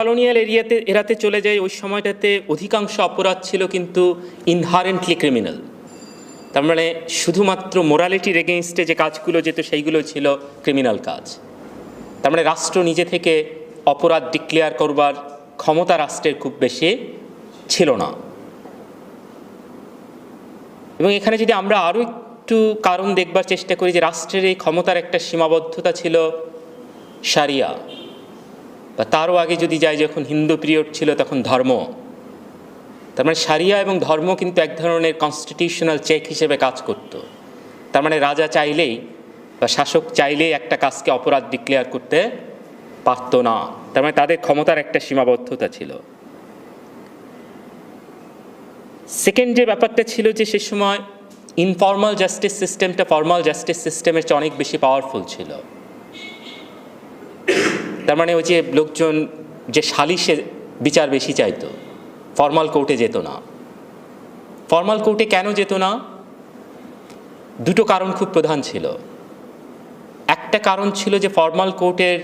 Colonial এরিয়াতে, এরাতে চলে যায়। ওই সময়টাতে অধিকাংশ অপরাধ ছিল কিন্তু ইনহারেন্টলি ক্রিমিনাল তার মানে শুধুমাত্র মোরালিটির এগেনস্টে যে কাজগুলো যেত, সেইগুলো ছিল ক্রিমিনাল কাজ। তার মানে রাষ্ট্র নিজে থেকে অপরাধ ডিক্লেয়ার করবার ক্ষমতা রাষ্ট্রের খুব বেশি ছিল না। এবং এখানে যদি আমরা আরও একটু কারণ দেখবার চেষ্টা করি যে রাষ্ট্রের এই ক্ষমতার একটা সীমাবদ্ধতা ছিল সারিয়া বা তারও আগে যদি যাই যখন হিন্দু পিরিয়ড ছিল তখন ধর্ম। তার মানে সারিয়া এবং ধর্ম কিন্তু এক ধরনের কনস্টিটিউশনাল চেক হিসেবে কাজ করত। তার মানে রাজা চাইলেই বা শাসক চাইলেই একটা কাজকে অপরাধ ডিক্লেয়ার করতে পারতো না। তার মানে তাদের ক্ষমতার একটা সীমাবদ্ধতা ছিল। সেকেন্ড যে ব্যাপারটা ছিল যে সে সময় ইনফর্মাল জাস্টিস সিস্টেমটা ফর্মাল জাস্টিস সিস্টেমের চেয়ে অনেক বেশি পাওয়ারফুল ছিল। তার মানে ওই যে লোকজন, যে সালিশে বিচার বেশি চাইতো ফর্মাল কোর্টে যেত না। ফর্মাল কোর্টে কেন যেত না? দুটো কারণ খুব প্রধান ছিল। একটা কারণ ছিল যে ফর্মাল কোর্টের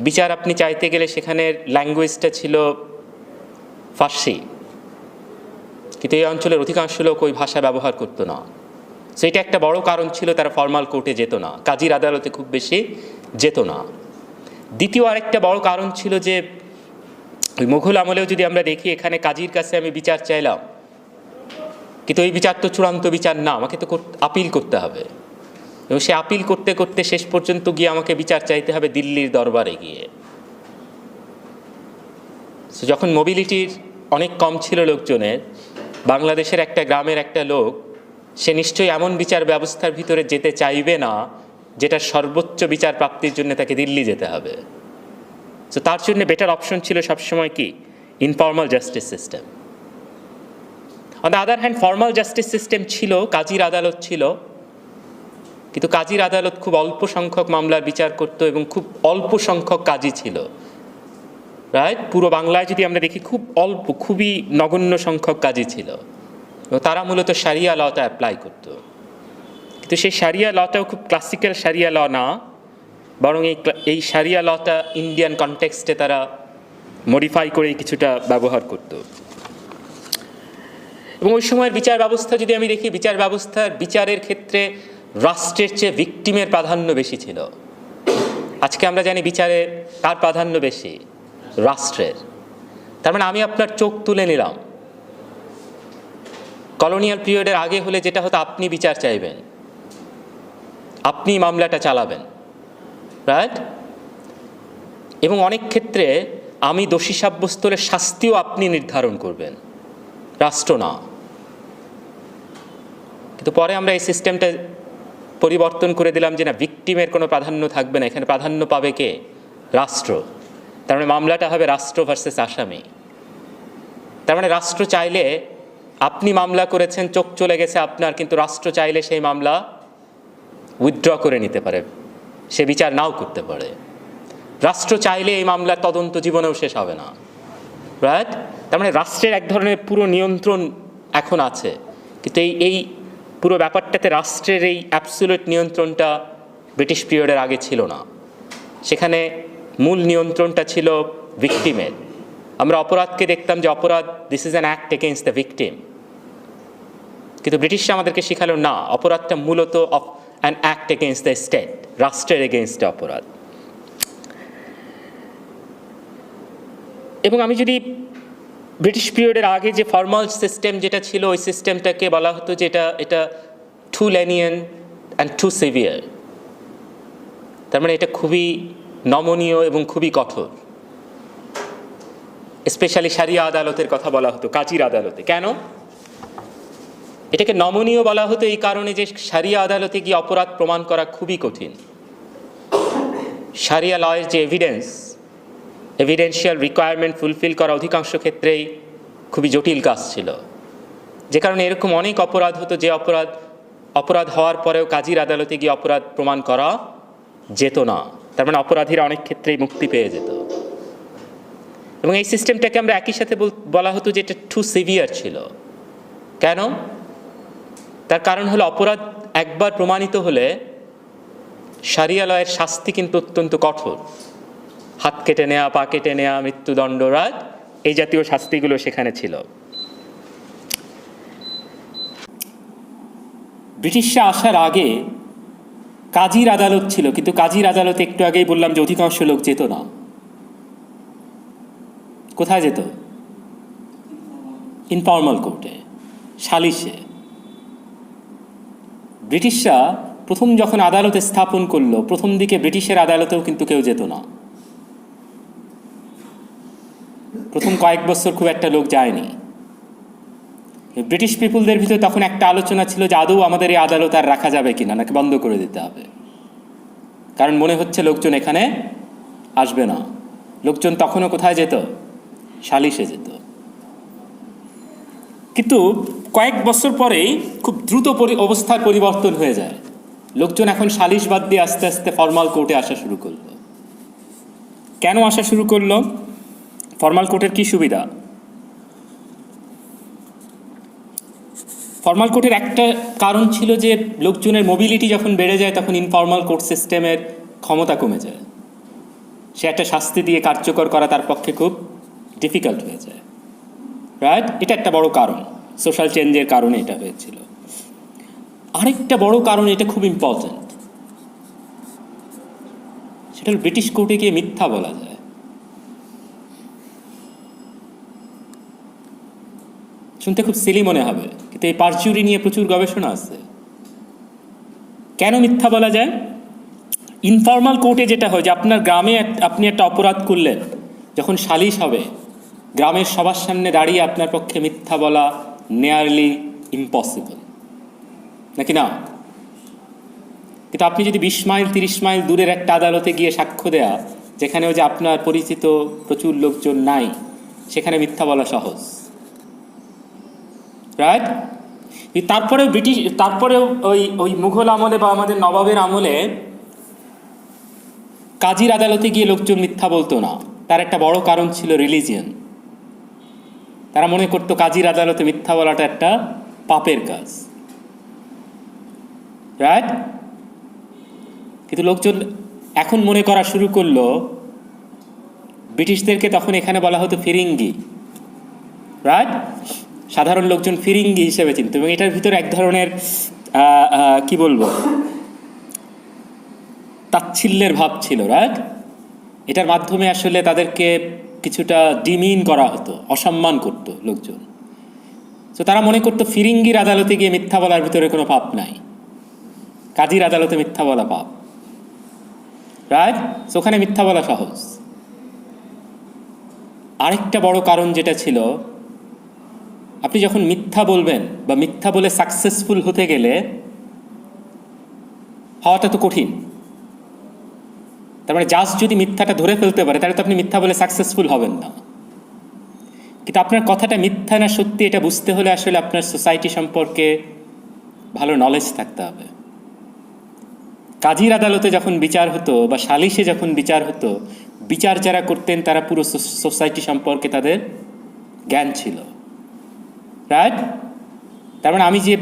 বিচার আপনি চাইতে গেলে সেখানের ল্যাঙ্গুয়েজটা ছিল ফার্সি। কিন্তু এই অঞ্চলের অধিকাংশ লোক ওই ভাষা ব্যবহার করতো না। সেইটা একটা বড় কারণ ছিল তারা ফর্মাল কোর্টে যেত না। কাজীর আদালতে খুব বেশি যেত না। দ্বিতীয় আরেকটা বড় কারণ ছিল যে, ওই মুঘল আমলেও যদি আমরা দেখি, এখানে কাজীর কাছে আমি বিচার চাইলাম। কিন্তু এই বিচার তো চূড়ান্ত বিচার না, আমাকে তো আপিল করতে হবে। এবং সে আপিল করতে করতে শেষ পর্যন্ত গিয়ে আমাকে বিচার চাইতে হবে দিল্লির দরবারে গিয়ে। যখন মোবিলিটির অনেক কম ছিল লোকজনের, বাংলাদেশের একটা গ্রামের একটা লোক, সে নিশ্চয়ই এমন বিচার ব্যবস্থার ভিতরে যেতে চাইবে না যেটা সর্বোচ্চ বিচার প্রাপ্তির জন্য তাকে দিল্লি যেতে হবে। তো তার জন্য বেটার অপশন ছিল সবসময় কি? Informal justice system on the other hand formal justice system ছিল, কাজীর আদালত ছিল। কিন্তু কাজীর আদালত খুব অল্প সংখ্যক মামলার বিচার করত এবং খুব অল্প সংখ্যক কাজী ছিল। রাইট পুরো বাংলায় যদি আমরা দেখি, খুব অল্প, খুবই নগণ্য সংখ্যক কাজী ছিল। তারা মূলত সারিয়া লটা অ্যাপ্লাই করত। কিন্তু সেই সারিয়া লটাও খুব ক্লাসিক্যাল সারিয়া ল না। বরং এই এই সারিয়া লটা ইন্ডিয়ান কনটেক্সটে তারা মডিফাই করে কিছুটা ব্যবহার করত। এবং ওই সময়ের বিচার ব্যবস্থা যদি আমি দেখি, বিচার ব্যবস্থার বিচারের ক্ষেত্রে রাষ্ট্রের চেয়ে ভিকটিমের প্রাধান্য বেশি ছিল। আজকে আমরা জানি বিচারে কার প্রাধান্য বেশি? রাষ্ট্রের। তার মানে আমি আপনার চোখ তুলে নিলাম। কলোনিয়াল পিরিয়ডের আগে হলে যেটা হতো, আপনি বিচার চাইবেন। আপনি মামলাটা চালাবেন রাইট এবং অনেক ক্ষেত্রে আমি দোষী সাব্যস্ত হলে শাস্তিও আপনি নির্ধারণ করবেন, রাষ্ট্র না। কিন্তু পরে আমরা এই সিস্টেমটা পরিবর্তন করে দিলাম যে না ভিকটিমের কোনো প্রাধান্য থাকবে না, এখানে প্রাধান্য পাবে কে? রাষ্ট্র। তার মানে মামলাটা হবে রাষ্ট্র ভার্সেস আসামি। তার মানে রাষ্ট্র চাইলে আপনি মামলা করেছেন, চোখ চলে গেছে আপনার, কিন্তু রাষ্ট্র চাইলে সেই মামলা উইথড্র করে নিতে পারে। সে বিচার নাও করতে পারে। রাষ্ট্র চাইলে এই মামলার তদন্ত জীবনেও শেষ হবে না। রাইট তার মানে রাষ্ট্রের এক ধরনের পুরো নিয়ন্ত্রণ এখন আছে। কিন্তু এই এই পুরো ব্যাপারটাতে রাষ্ট্রের এই অ্যাবসুলেট নিয়ন্ত্রণটা ব্রিটিশ পিরিয়ডের আগে ছিল না। সেখানে মূল নিয়ন্ত্রণটা ছিল ভিকটিমের আমরা অপরাধকে দেখতাম যে অপরাধ this is an act against the victim কিন্তু ব্রিটিশরা আমাদেরকে শেখালো, না, অপরাধটা মূলত an act against the state রাষ্ট্রের এগেনস্টে অপরাধ এবং আমি যদি ব্রিটিশ পিরিয়ডের আগে যে ফর্মাল সিস্টেম যেটা ছিল, ওই সিস্টেমটাকে বলা হতো যে এটা এটা too lenient and too severe তার মানে এটা খুবই নমনীয় এবং খুবই কঠোর। স্পেশালি সারিয়া আদালতের কথা বলা হতো, কাজির আদালতে। কেন? এটাকে নমনীয় বলা হতো এই কারণে যে সারিয়া আদালতে গিয়ে অপরাধ প্রমাণ করা খুবই কঠিন। সারিয়া লয়ের যে এভিডেন্স এভিডেন্সিয়াল রিকোয়ারমেন্ট ফুলফিল করা অধিকাংশ ক্ষেত্রেই খুবই জটিল কাজ ছিল। যে কারণে এরকম অনেক অপরাধ হতো, যে অপরাধ অপরাধ হওয়ার পরেও কাজীর আদালতে গিয়ে অপরাধ প্রমাণ করা যেত না। তার মানে অপরাধীরা অনেক ক্ষেত্রেই মুক্তি পেয়ে যেত। এবং এই সিস্টেমটাকে আমরা একই সাথে বল- হতো যে এটা টু সিভিয়ার ছিল। কেন? তার কারণ হলো অপরাধ একবার প্রমাণিত হলে সারিয়ালয়ের শাস্তি কিন্তু অত্যন্ত কঠোর। হাত কেটে নেওয়া পা কেটে নেওয়া মৃত্যুদণ্ড রাজ এই জাতীয় শাস্তিগুলো সেখানে ছিল। ব্রিটিশরা আসার আগে কাজীর আদালত ছিল, কিন্তু কাজীর আদালতে একটু আগেই বললাম যে অধিকাংশ লোক যেত না। কোথায় যেত? ইনফর্মাল কোর্টে। সালিশে। ব্রিটিশরা প্রথম যখন আদালতে স্থাপন করল, প্রথম দিকে ব্রিটিশের আদালতেও কিন্তু কেউ যেত না। প্রথম কয়েক বছর খুব একটা লোক যায়নি। ব্রিটিশ পিপুলদের ভিতরে তখন একটা আলোচনা ছিল যে আদৌ আমাদের এই আদালত আর রাখা যাবে কিনা, নাকি বন্ধ করে দিতে হবে। কারণ মনে হচ্ছে লোকজন এখানে আসবে না। লোকজন তখনও কোথায় যেত? সালিশে যেত। কিন্তু কয়েক বছর পরেই খুব দ্রুত অবস্থার পরিবর্তন হয়ে যায়। লোকজন এখন সালিশ বাদ দিয়ে আস্তে আস্তে ফর্মাল কোর্টে আসা শুরু করল। কেন আসা শুরু করল? ফর্মাল কোর্টের কি সুবিধা? ফর্মাল কোর্টের একটা কারণ ছিল যে লোকজনের মোবিলিটি যখন বেড়ে যায়, তখন ইনফর্মাল কোর্ট সিস্টেমের ক্ষমতা কমে যায়। সে একটা শাস্তি দিয়ে কার্যকর করা তার পক্ষে খুব ডিফিকাল্ট হয়ে যায়। রাইট এটা একটা বড় কারণ। সোশ্যাল চেঞ্জের কারণে এটা হয়েছিল। আরেকটা বড় কারণ এটা খুব ইম্পর্ট্যান্ট সেটা ব্রিটিশ কোর্টে গিয়ে মিথ্যা বলা যায়। শুনতে খুব সিলি মনে হবে, কিন্তু এই পারচুরি নিয়ে প্রচুর গবেষণা আছে। কেন মিথ্যা বলা যায়? ইনফর্মাল কোর্টে যেটা হয় যে আপনার গ্রামে আপনি একটা অপরাধ করলেন, যখন সালিশ হবে গ্রামের সবার সামনে দাঁড়িয়ে আপনার পক্ষে মিথ্যা বলা নেয়ারলি ইম্পসিবল নাকি না? কিন্তু আপনি যদি বিশ মাইল, তিরিশ মাইল দূরের একটা আদালতে গিয়ে সাক্ষ্য দেয়া, যেখানে ওই যে আপনার পরিচিত প্রচুর লোকজন নাই, সেখানে মিথ্যা বলা সহজ। রাইট তারপরেও ব্রিটিশ, তারপরেও ওই ওই মুঘল আমলে বা আমাদের নবাবের আমলে কাজীর আদালতে গিয়ে লোকজন মিথ্যা বলতো না। তার একটা বড় কারণ ছিল রিলিজিয়ন তারা মনে করতো কাজীর আদালতে মিথ্যা বলাটা একটা পাপের কাজ। রাইট কিন্তু লোকজন এখন মনে করা শুরু করল, ব্রিটিশদেরকে তখন এখানে বলা হতো ফিরিঙ্গি। রাইট সাধারণ লোকজন ফিরিঙ্গি হিসেবে চিনত এবং এটার ভিতরে এক ধরনের কি বলব? তাচ্ছিল্যের ভাব ছিল রাইট এটার মাধ্যমে আসলে তাদেরকে কিছুটা ডিমিন করা হতো, অসম্মান করতো লোকজন। তো তারা মনে করতো ফিরিঙ্গির আদালতে গিয়ে মিথ্যা বলার ভিতরে কোনো পাপ নাই। কাজীর আদালতে মিথ্যা বলা পাপ। রাইট? ওখানে মিথ্যা বলা সহজ। আরেকটা বড় কারণ যেটা ছিল, আপনি যখন মিথ্যা বলবেন বা মিথ্যা বলে সাকসেসফুল হতে গেলে, হওয়াটা তো কঠিন। তার মানে জাস্ট যদি মিথ্যাটা ধরে ফেলতে পারে, তাহলে তো আপনি মিথ্যা বলে সাকসেসফুল হবেন না। কিন্তু আপনার কথাটা মিথ্যা না সত্যি, এটা বুঝতে হলে আসলে আপনার সোসাইটি সম্পর্কে ভালো নলেজ থাকতে হবে। কাজীর আদালতে যখন বিচার হতো বা সালিশে যখন বিচার হতো, বিচার যারা করতেন তারা পুরো সোসাইটি সম্পর্কে তাদের জ্ঞান ছিল। রাইট তার মানে আমি যে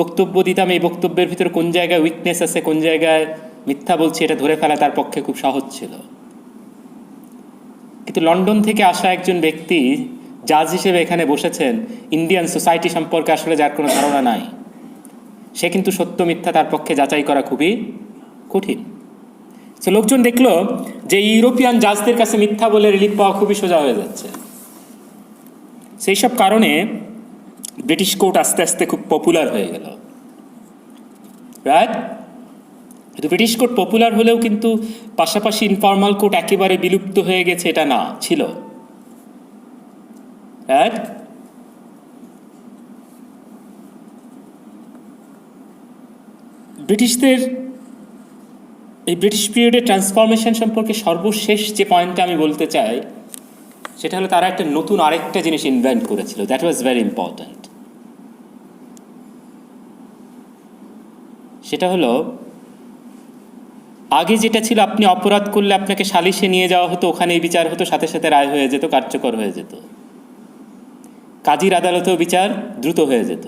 বক্তব্য দিতাম, এই বক্তব্যের ভিতরে কোন জায়গায় উইকনেস আছে, কোন জায়গায় মিথ্যা বলছি, এটা ধরে ফেলা তার পক্ষে খুব সহজ ছিল। কিন্তু লন্ডন থেকে আসা একজন ব্যক্তি, জাজ হিসেবে এখানে বসেছেন, ইন্ডিয়ান সোসাইটি সম্পর্কে আসলে যার কোনো ধারণা নাই। সে কিন্তু সত্য মিথ্যা তার পক্ষে যাচাই করা খুবই কঠিন। তো লোকজন দেখল যে ইউরোপিয়ান জাজদের কাছে মিথ্যা বলে রিলিফ পাওয়া খুবই সোজা হয়ে যাচ্ছে। সেই সব কারণে ব্রিটিশ কোর্ট আস্তে আস্তে খুব পপুলার হয়ে গেল। রাইট কিন্তু ব্রিটিশ কোর্ট পপুলার হলেও কিন্তু পাশাপাশি ইনফর্মাল কোর্ট একেবারে বিলুপ্ত হয়ে গেছে, এটা না, ছিল। ব্রিটিশদের এই ব্রিটিশ পিরিয়ডের ট্রান্সফরমেশন সম্পর্কে সর্বশেষ যে পয়েন্টটা আমি বলতে চাই, সেটা হলো তারা একটা নতুন আরেকটা জিনিস ইনভেন্ট করেছিল দ্যাট ওয়াজ ভেরি ইম্পর্ট্যান্ট সেটা হলো আগে যেটা ছিল, আপনি অপরাধ করলে আপনাকে সালিশে নিয়ে যাওয়া হতো, ওখানেই বিচার হতো, সাথে সাথে রায় হয়ে যেত, কার্যকর হয়ে যেত। কাজীর আদালতেও বিচার দ্রুত হয়ে যেত।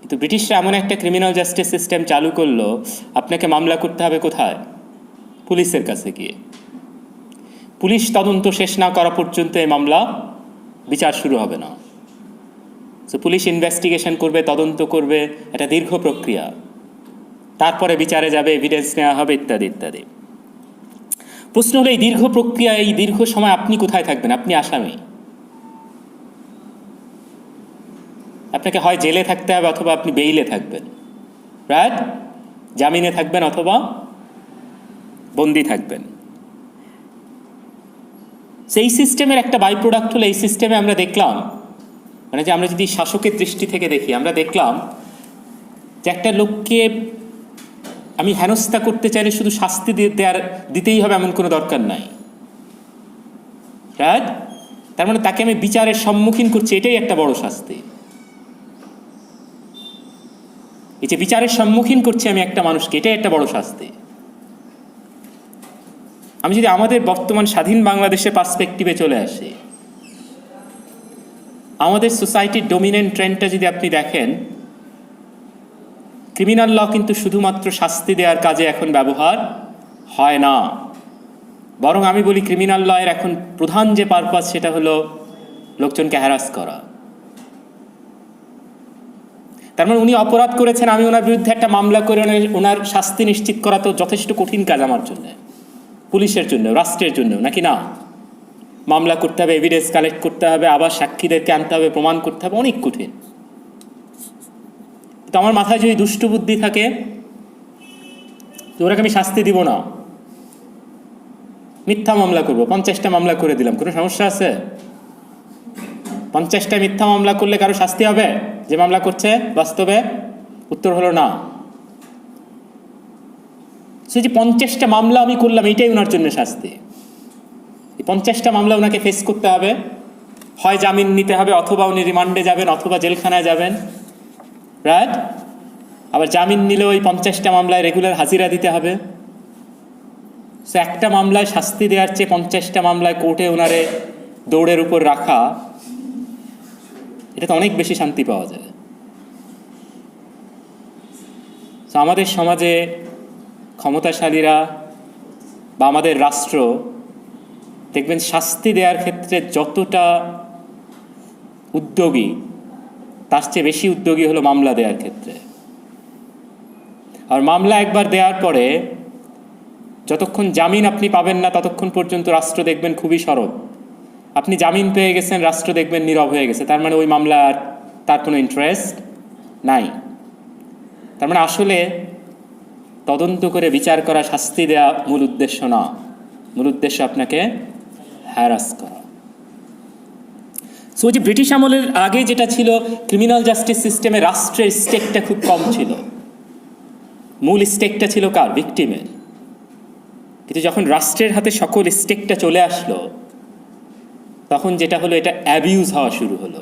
কিন্তু ব্রিটিশরা এমন একটা ক্রিমিনাল জাস্টিস সিস্টেম চালু করল, আপনাকে মামলা করতে হবে কোথায়? পুলিশের কাছে গিয়ে। পুলিশ তদন্ত শেষ না করা পর্যন্ত এই মামলা বিচার শুরু হবে না। তো পুলিশ ইনভেস্টিগেশন করবে, তদন্ত করবে, এটা দীর্ঘ প্রক্রিয়া। তারপরে বিচারে যাবে এভিডেন্স নেওয়া হবে, ইত্যাদি ইত্যাদি। প্রশ্ন হলো, এই দীর্ঘ প্রক্রিয়া, এই দীর্ঘ সময় আপনি কোথায় থাকবেন? আপনি আসামি। আপনাকে হয় জেলে থাকতে হবে অথবা আপনি বেইলে থাকবেন। রাইট জামিনে থাকবেন অথবা বন্দি থাকবেন। সেই সিস্টেমের একটা বাই প্রোডাক্ট হলো, এই সিস্টেমে আমরা দেখলাম মানে যে আমরা যদি শাসকের দৃষ্টি থেকে দেখি, আমরা দেখলাম যে একটা লোককে আমি হেনস্থা করতে চাইলে শুধু শাস্তি দেওয়ার দিতেই হবে এমন কোনো দরকার নাই। রাইট? তার মানে তাকে আমি বিচারের সম্মুখীন করছি, এটাই একটা বড় শাস্তি। এই যে বিচারের সম্মুখীন করছি আমি একটা মানুষকে, এটাই একটা বড় শাস্তি। আমি যদি আমাদের বর্তমান স্বাধীন বাংলাদেশের পার্সপেক্টিভে চলে আসি, আমাদের সোসাইটির ডোমিনেন্ট ট্রেন্ডটা যদি আপনি দেখেন ক্রিমিনাল ল কিন্তু শুধুমাত্র শাস্তি দেওয়ার কাজে এখন ব্যবহার হয় না। বরং আমি বলি ক্রিমিনাল লয়ের এখন প্রধান যে পারপাস সেটা হলো লোকজনকে হ্যারাস করা। তার মানে উনি অপরাধ করেছেন, আমি ওনার বিরুদ্ধে একটা মামলা করে ওনার- শাস্তি নিশ্চিত করা তো যথেষ্ট কঠিন কাজ আমার জন্য। পুলিশের জন্য, রাষ্ট্রের জন্য, নাকি না? মামলা করতে হবে এভিডেন্স কালেক্ট করতে হবে, আবার সাক্ষীদেরকে আনতে হবে, প্রমাণ করতে হবে, অনেক কঠিন। তো আমার মাথায় যদি দুষ্টু বুদ্ধি থাকে, তো ওরাকে আমি শাস্তি দিব না। মিথ্যা মামলা করব, পঞ্চাশটা মামলা করে দিলাম, কোনো সমস্যা আছে? পঞ্চাশটা মিথ্যা মামলা করলে কারও শাস্তি হবে? যে মামলা করছে, বাস্তবে উত্তর হলো না। সেই যে পঞ্চাশটা মামলা আমি করলাম, এটাই ওনার জন্য শাস্তি। এই পঞ্চাশটা মামলা ওনাকে ফেস করতে হবে। হয় জামিন নিতে হবে, অথবা উনি রিমান্ডে যাবেন, অথবা জেলখানায় যাবেন। রাইট আবার জামিন নিলে ওই পঞ্চাশটা মামলায় রেগুলার হাজিরা দিতে হবে। সো একটা মামলায় শাস্তি দেওয়ার চেয়ে পঞ্চাশটা মামলায় কোর্টে ওনারে দৌড়ের উপর রাখা, এটাতে অনেক বেশি শান্তি পাওয়া যায়। তো আমাদের সমাজে ক্ষমতাশালীরা বা আমাদের রাষ্ট্র, দেখবেন শাস্তি দেওয়ার ক্ষেত্রে যতটা উদ্যোগী তার চেয়ে বেশি উদ্যোগী হলো মামলা দেওয়ার ক্ষেত্রে। আর মামলা একবার দেওয়ার পরে যতক্ষণ জামিন আপনি পাবেন না ততক্ষণ পর্যন্ত রাষ্ট্র দেখবেন খুবই সরব। আপনি জামিন পেয়ে গেছেন, রাষ্ট্র দেখবেন নীরব হয়ে গেছে। তার মানে ওই মামলার তার কোনো ইন্টারেস্ট নাই। তার মানে আসলে তদন্ত করে বিচার করা শাস্তি দেওয়া মূল উদ্দেশ্য না। মূল উদ্দেশ্য আপনাকে হ্যারাস করা। সো যে ব্রিটিশ আমলের আগে যেটা ছিল ক্রিমিনাল জাস্টিস সিস্টেমে রাষ্ট্রের স্টেকটা খুব কম ছিল। মূল স্টেকটা ছিল কার? ভিকটিমের কিন্তু যখন রাষ্ট্রের হাতে সকল স্টেকটা চলে আসলো, তখন যেটা হলো, এটা অ্যাবিউজ হওয়া শুরু হলো।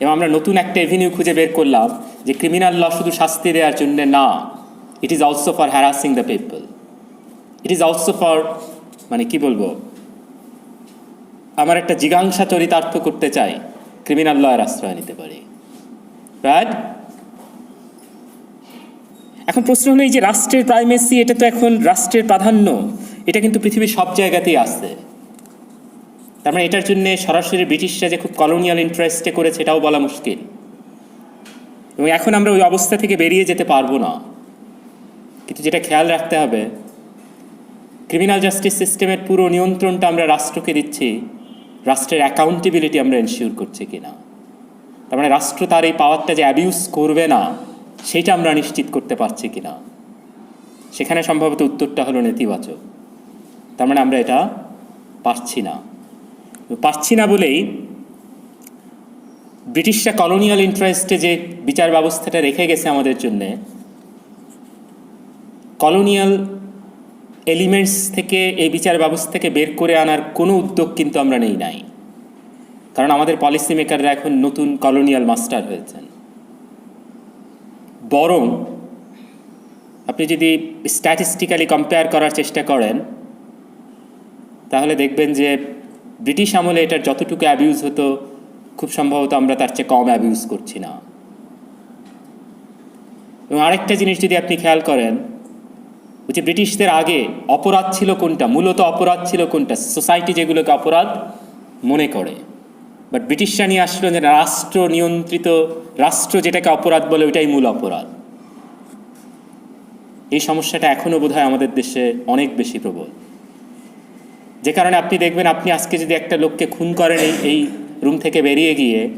এবং আমরা নতুন একটা এভিনিউ খুঁজে বের করলাম যে ক্রিমিনাল ল শুধু শাস্তি দেওয়ার জন্য না it is also for harassing the people it is also for মানে কি বলব? আমার একটা জিজ্ঞাসা চরিতার্থ করতে চাই। ক্রিমিনাল লয়ের আশ্রয় নিতে পারি। রাইট এখন প্রশ্ন হলো এই যে রাষ্ট্রের প্রাইমেসি, এটা তো এখন রাষ্ট্রের প্রাধান্য। এটা কিন্তু পৃথিবীর সব জায়গাতেই আছে। তার মানে এটার জন্য সরাসরি ব্রিটিশরা যে খুব কলোনিয়াল ইন্টারেস্টে করেছে, এটাও বলা মুশকিল। এবং এখন আমরা ওই অবস্থা থেকে বেরিয়ে যেতে পারব না। কিন্তু যেটা খেয়াল রাখতে হবে ক্রিমিনাল জাস্টিস সিস্টেমের পুরো নিয়ন্ত্রণটা আমরা রাষ্ট্রকে দিচ্ছি। রাষ্ট্রের অ্যাকাউন্টেবিলিটি আমরা এনশিওর করছি কিনা? তার মানে রাষ্ট্র তার এই পাওয়ারটা যে অ্যাবিউজ করবে না, সেটা আমরা নিশ্চিত করতে পারছি কিনা? সেখানে সম্ভবত উত্তরটা হলো নেতিবাচক। তার মানে আমরা এটা পারছি না। পারছি না বলেই ব্রিটিশরা কলোনিয়াল ইন্টারেস্টে যে বিচার ব্যবস্থাটা রেখে গেছে আমাদের জন্যে কলোনিয়াল এলিমেন্টস থেকে, এই বিচার ব্যবস্থাকে বের করে আনার কোনো উদ্যোগ কিন্তু আমরা নেই নাই। কারণ আমাদের পলিসি মেকাররা এখন নতুন কলোনিয়াল মাস্টার হয়েছেন। বরং, আপনি যদি স্ট্যাটিস্টিক্যালি কম্পেয়ার করার চেষ্টা করেন, তাহলে দেখবেন যে ব্রিটিশ আমলে এটার যতটুকু অ্যাবিউজ হতো, খুব সম্ভবত আমরা তার চেয়ে কম অ্যাবিউজ করছি না। এবং আরেকটা জিনিস যদি আপনি খেয়াল করেন যে ব্রিটিশদের আগে অপরাধ ছিল কোনটা? মূলত অপরাধ ছিল কোনটা? সোসাইটি যেগুলোকে অপরাধ মনে করে। বাট ব্রিটিশরা নিয়ে আসলো যে রাষ্ট্র নিয়ন্ত্রিত, রাষ্ট্র যেটাকে অপরাধ বলে ওইটাই মূল অপরাধ। এই সমস্যাটা এখনও বোধহয় আমাদের দেশে অনেক বেশি প্রবল। যে কারণে আপনি দেখবেন, আপনি আজকে যদি একটা লোককে খুন করেন এই এই রুম থেকে বেরিয়ে গিয়ে,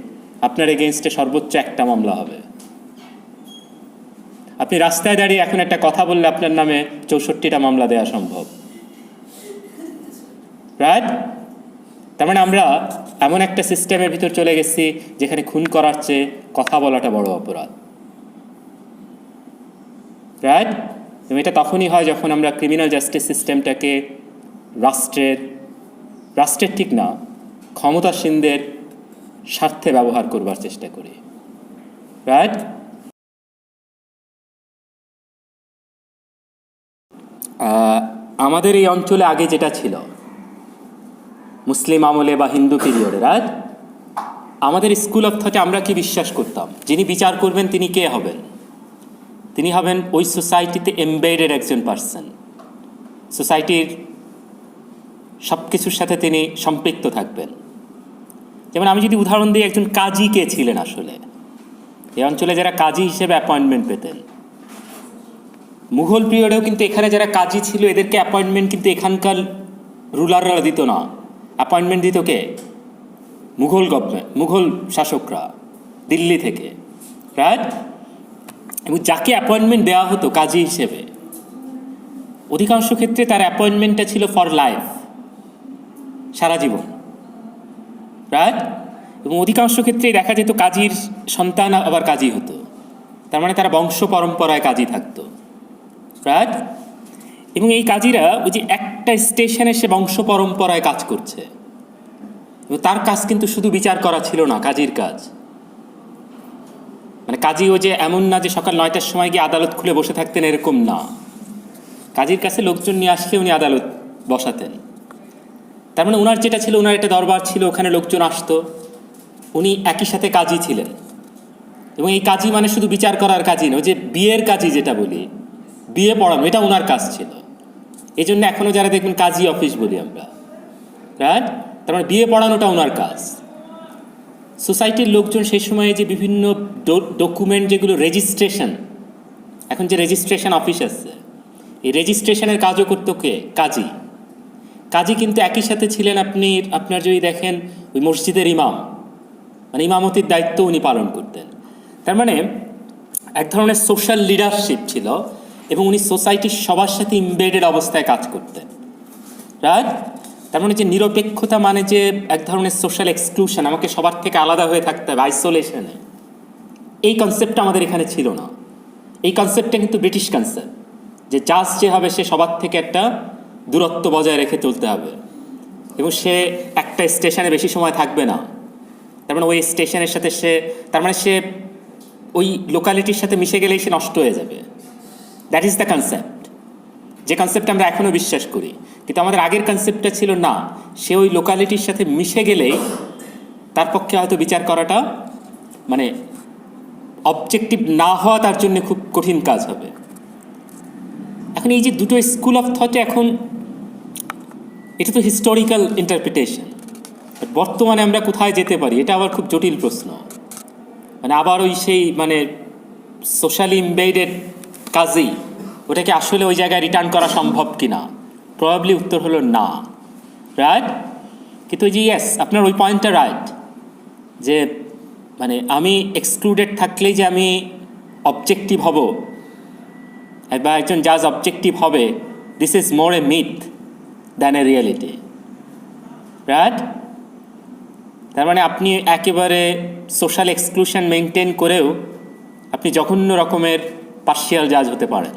আপনার এগেনস্টে সর্বোচ্চ একটা মামলা হবে। আপনি রাস্তায় দাঁড়িয়ে এখন একটা কথা বললে আপনার নামে চৌষট্টিটা মামলা দেওয়া সম্ভব। রাইট তার মানে আমরা এমন একটা সিস্টেমের ভিতর চলে গেছি যেখানে খুন করার চেয়ে কথা বলাটা বড় অপরাধ। রাইট এবং এটা তখনই হয় যখন আমরা ক্রিমিনাল জাস্টিস সিস্টেমটাকে রাষ্ট্রের রাষ্ট্রের ঠিক না, ক্ষমতাসীনদের স্বার্থে ব্যবহার করবার চেষ্টা করি। রাইট আমাদের এই অঞ্চলে আগে যেটা ছিল, মুসলিম আমলে বা হিন্দু পিরিয়ডে রাইট আমাদের স্কুল অফ থটে আমরা কি বিশ্বাস করতাম? যিনি বিচার করবেন তিনি কে হবেন? তিনি হবেন ওই সোসাইটিতে এমবেডেড একজন পার্সন সোসাইটির সব কিছুর সাথে তিনি সম্পৃক্ত থাকবেন। যেমন আমি যদি উদাহরণ দিই, একজন কাজী কে ছিলেন আসলে? এই অঞ্চলে যারা কাজী হিসেবে অ্যাপয়েন্টমেন্ট পেতেন মুঘল পিরিয়ডেও কিন্তু এখানে যারা কাজী ছিল, এদেরকে অ্যাপয়েন্টমেন্ট কিন্তু এখানকার রুলাররা দিত না। অ্যাপয়েন্টমেন্ট দিত কে? মুঘল গভর্নমেন্ট মুঘল শাসকরা, দিল্লি থেকে রাইট এবং যাকে অ্যাপয়েন্টমেন্ট দেওয়া হতো কাজী হিসেবে, অধিকাংশ ক্ষেত্রে তার অ্যাপয়েন্টমেন্টটা ছিল ফর লাইফ সারা জীবন রাইট এবং অধিকাংশ ক্ষেত্রেই দেখা যেত কাজীর সন্তান আবার কাজী হতো, তার মানে তারা বংশ পরম্পরায় কাজী থাকতো। রাইট এবং এই কাজীরা ওই যে একটা স্টেশনে সে বংশ পরম্পরায় কাজ করছে। তার কাজ কিন্তু শুধু বিচার করা ছিল না, কাজীর কাজ। মানে কাজী ও যে এমন না যে সকাল নয়টার সময় গিয়ে আদালত খুলে বসে থাকতেন এরকম না। কাজীর কাছে লোকজন নিয়ে আসলে উনি আদালত বসাতেন। তার মানে ওনার যেটা ছিল ওনার একটা দরবার ছিল, ওখানে লোকজন আসতো। উনি একই সাথে কাজী ছিলেন। এবং এই কাজী মানে শুধু বিচার করার কাজই নয় ওই যে বিয়ের কাজই যেটা বলি। বিয়ে পড়ানো এটা ওনার কাজ ছিল। এই জন্য এখনও যারা দেখবেন কাজী অফিস বলি আমরা। রাইট তার মানে বিয়ে পড়ানোটা ওনার কাজ। সোসাইটির লোকজন সেই সময়ে যে বিভিন্ন ডকুমেন্ট যেগুলো রেজিস্ট্রেশন এখন যে রেজিস্ট্রেশন অফিস আছে, এই রেজিস্ট্রেশনের কাজও করতো কে? কাজী। কাজী কিন্তু একই সাথে ছিলেন আপনি, আপনার যদি দেখেন, ওই মসজিদের ইমাম। মানে ইমামতির দায়িত্ব উনি পালন করতেন। তার মানে এক ধরনের সোশ্যাল লিডারশিপ ছিল। এবং উনি সোসাইটির সবার সাথে ইমবেডেড অবস্থায় কাজ করতেন। রাইট? তার মানে যে নিরপেক্ষতা মানে যে এক ধরনের সোশ্যাল এক্সক্লুশন আমাকে সবার থেকে আলাদা হয়ে থাকতে হবে আইসোলেশনে এই কনসেপ্টটা আমাদের এখানে ছিল না। এই কনসেপ্টটা কিন্তু ব্রিটিশ কনসেপ্ট যে জাজ যে হবে সে সবার থেকে একটা দূরত্ব বজায় রেখে চলতে হবে। এবং সে একটা স্টেশনে বেশি সময় থাকবে না। তার মানে ওই স্টেশনের সাথে সে, তার মানে সে ওই লোকালিটির সাথে মিশে গেলেই সে নষ্ট হয়ে যাবে। দ্যাট ইজ দ্য কনসেপ্ট যে কনসেপ্ট আমরা এখনও বিশ্বাস করি। কিন্তু আমাদের আগের কনসেপ্টটা ছিল না। সে ওই লোকালিটির সাথে মিশে গেলেই তার পক্ষে হয়তো বিচার করাটা মানে অবজেক্টিভ না হওয়া তার জন্য খুব কঠিন কাজ হবে। এখন এই যে দুটো স্কুল অফ থটে এখন এটা তো হিস্টোরিক্যাল ইন্টারপ্রিটেশন বর্তমানে আমরা কোথায় যেতে পারি? এটা আবার খুব জটিল প্রশ্ন। মানে আবার ওই সেই মানে সোশ্যালি ইমবেডেড কাজেই, ওটাকে আসলে ওই জায়গায় রিটার্ন করা সম্ভব কি না প্রবাবলি উত্তর হলো না। রাইট কিন্তু ওই যে ইয়েস আপনার ওই পয়েন্টটা রাইট যে মানে আমি এক্সক্লুডেড থাকলেই যে আমি অবজেক্টিভ হব। বা একজন জাজ অবজেক্টিভ হবে this is more a myth than a reality right তার মানে আপনি একেবারে সোশ্যাল এক্সক্লুশন মেনটেন করেও আপনি জঘন্য রকমের পার্শিয়াল জাজ হতে পারেন